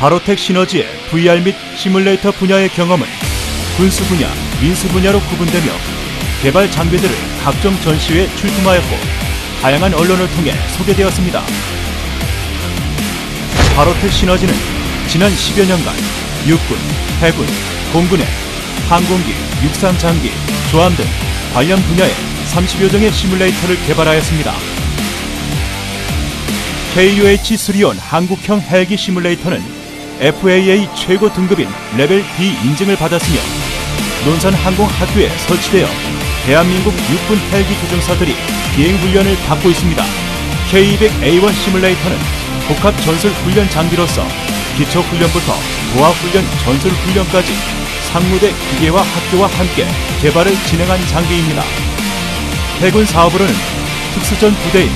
바로텍 시너지의 VR 및 시뮬레이터 분야의 경험은 군수 분야, 민수 분야로 구분되며 개발 장비들을 각종 전시회에 출품하였고 다양한 언론을 통해 소개되었습니다. 바로텍 시너지는 지난 10여 년간 육군, 해군, 공군의 항공기, 육상 장비, 조함 등 관련 분야의 30여 종의 시뮬레이터를 개발하였습니다. KUH-3온 한국형 헬기 시뮬레이터는 FAA 최고 등급인 레벨 B 인증을 받았으며 논산 항공학교에 설치되어 대한민국 육군 헬기 조종사들이 비행 훈련을 받고 있습니다. K200A1 시뮬레이터는 복합 전술 훈련 장비로서 기초 훈련부터 고압 훈련 전술 훈련까지 상무대 기계와 학교와 함께 개발을 진행한 장비입니다. 해군 사업으로는 특수전 부대인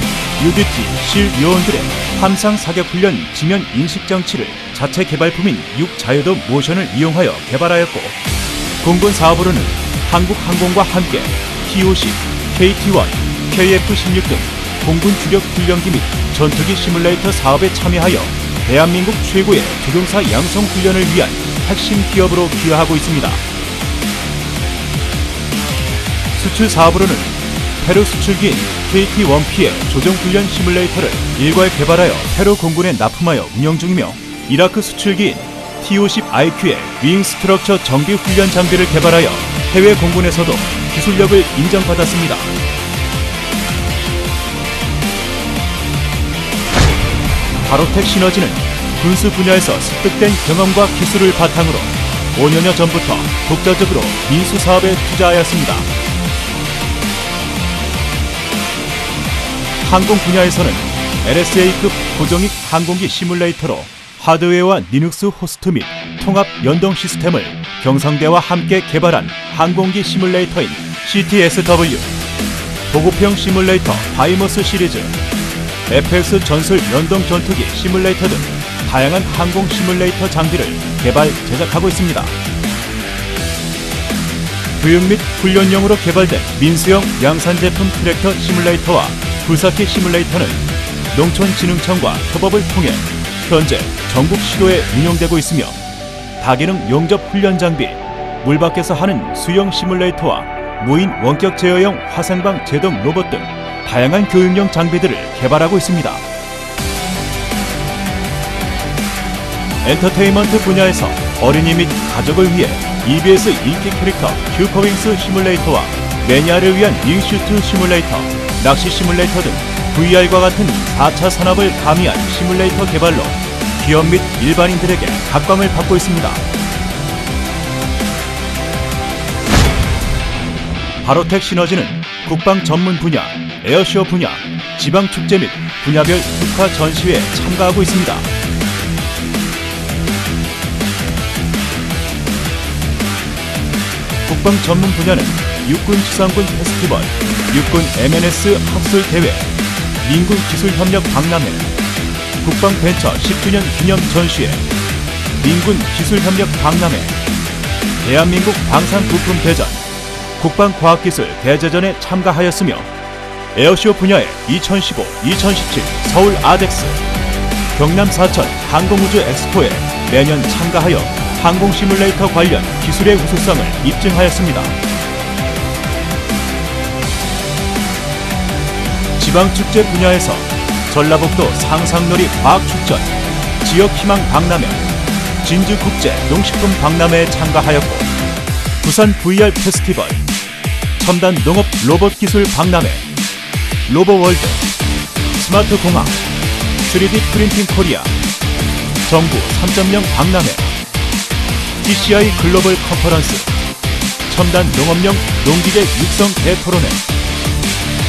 UDT 실 요원들의 함상 사격 훈련 지면 인식 장치를 자체 개발품인 육자유도 모션을 이용하여 개발하였고 공군 사업으로는 한국항공과 함께 TOC, KT-1, KF-16 등 공군 주력 훈련기 및 전투기 시뮬레이터 사업에 참여하여 대한민국 최고의 조종사 양성 훈련을 위한 핵심 기업으로 기여하고 있습니다. 수출 사업으로는 페루 수출기인 KT-1P의 조종 훈련 시뮬레이터를 일괄 개발하여 페루 공군에 납품하여 운영 중이며 이라크 수출기인 TO-10IQ의 윙 스트럭처 정비 훈련 장비를 개발하여 해외 공군에서도 기술력을 인정받았습니다. 바로텍 시너지는 군수 분야에서 습득된 경험과 기술을 바탕으로 5년여 전부터 독자적으로 민수 사업에 투자하였습니다. 항공 분야에서는 LSA급 고정익 항공기 시뮬레이터로 하드웨어와 리눅스 호스트 및 통합 연동 시스템을 경성대와 함께 개발한 항공기 시뮬레이터인 CTSW, 보급형 시뮬레이터 바이머스 시리즈, FX 전술 연동 전투기 시뮬레이터 등 다양한 항공 시뮬레이터 장비를 개발, 제작하고 있습니다. 교육 및 훈련용으로 개발된 민수형 양산 제품 트랙터 시뮬레이터와 불사키 시뮬레이터는 농촌진흥청과 협업을 통해 현재 전국 시도에 운영되고 있으며 다기능 용접 훈련 장비, 물 밖에서 하는 수영 시뮬레이터와 무인 원격 제어형 화생방 제동 로봇 등 다양한 교육용 장비들을 개발하고 있습니다. 엔터테인먼트 분야에서 어린이 및 가족을 위해 EBS 인기 캐릭터 슈퍼윙스 시뮬레이터와 매니아를 위한 윙슈트 시뮬레이터, 낚시 시뮬레이터 등 VR과 같은 4차 산업을 가미한 시뮬레이터 개발로 기업 및 일반인들에게 각광을 받고 있습니다. 바로텍 시너지는 국방 전문 분야, 에어쇼 분야, 지방 축제 및 분야별 특화 전시회에 참가하고 있습니다. 국방 전문 분야는 육군 지상군 페스티벌, 육군 MNS 학술 대회, 민군 기술협력 박람회, 국방 벤처 10주년 기념 전시회, 민군 기술협력 박람회, 대한민국 방산 부품 대전, 국방과학기술 대제전에 참가하였으며 에어쇼 분야의 2015-2017 서울 아덱스, 경남 사천 항공우주 엑스포에 매년 참가하여 항공 시뮬레이터 관련 기술의 우수성을 입증하였습니다. 지방축제 분야에서 전라북도 상상놀이 과학축전, 지역희망 박람회, 진주국제 농식품 박람회에 참가하였고 부산 VR 페스티벌, 첨단 농업 로봇 기술 박람회, 로보월드, 스마트 공항, 3D 프린팅 코리아, 정부 3.0 박람회, TCI 글로벌 컨퍼런스, 첨단 농업용 농기계 육성 대토론회,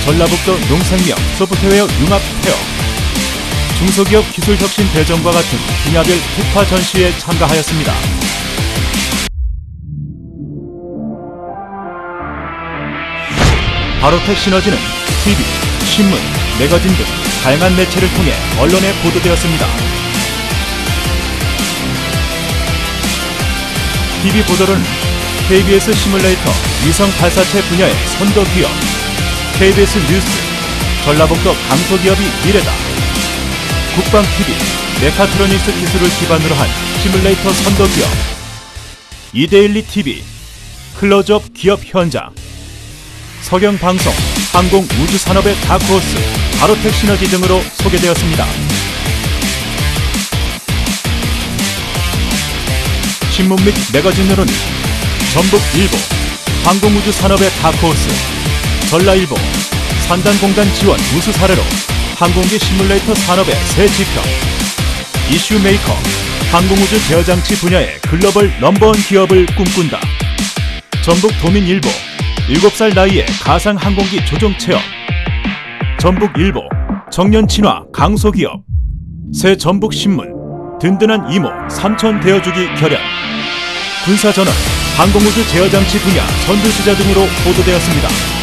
전라북도 농생명 소프트웨어 융합 페어, 중소기업 기술혁신 대전과 같은 분야별 특화 전시에 참가하였습니다. 바로텍 시너지는 TV, 신문, 매거진 등 다양한 매체를 통해 언론에 보도되었습니다. TV 보도로는 KBS 시뮬레이터 위성 발사체 분야의 선도 기업, KBS 뉴스, 전라북도 강소기업이 미래다, 국방TV, 메카트로닉스 기술을 기반으로 한 시뮬레이터 선도기업. 이데일리 TV 클로즈업 기업 현장. 석영방송 항공 우주 산업의 다크호스 바로텍 시너지 등으로 소개되었습니다. 신문 및 매거진으로는 전북일보 항공우주 산업의 다크호스 전라일보 산단공단 지원 우수 사례로 항공기 시뮬레이터 산업의 새 지표 이슈메이커 항공우주 제어장치 분야의 글로벌 넘버원 기업을 꿈꾼다. 전북 도민일보 7살 나이에 가상 항공기 조종 체험. 전북일보 정년 친화 강소기업. 새 전북신문 든든한 이모 삼촌 되어주기 결연. 군사전원 항공우주 제어장치 분야 선두주자 등으로 보도되었습니다.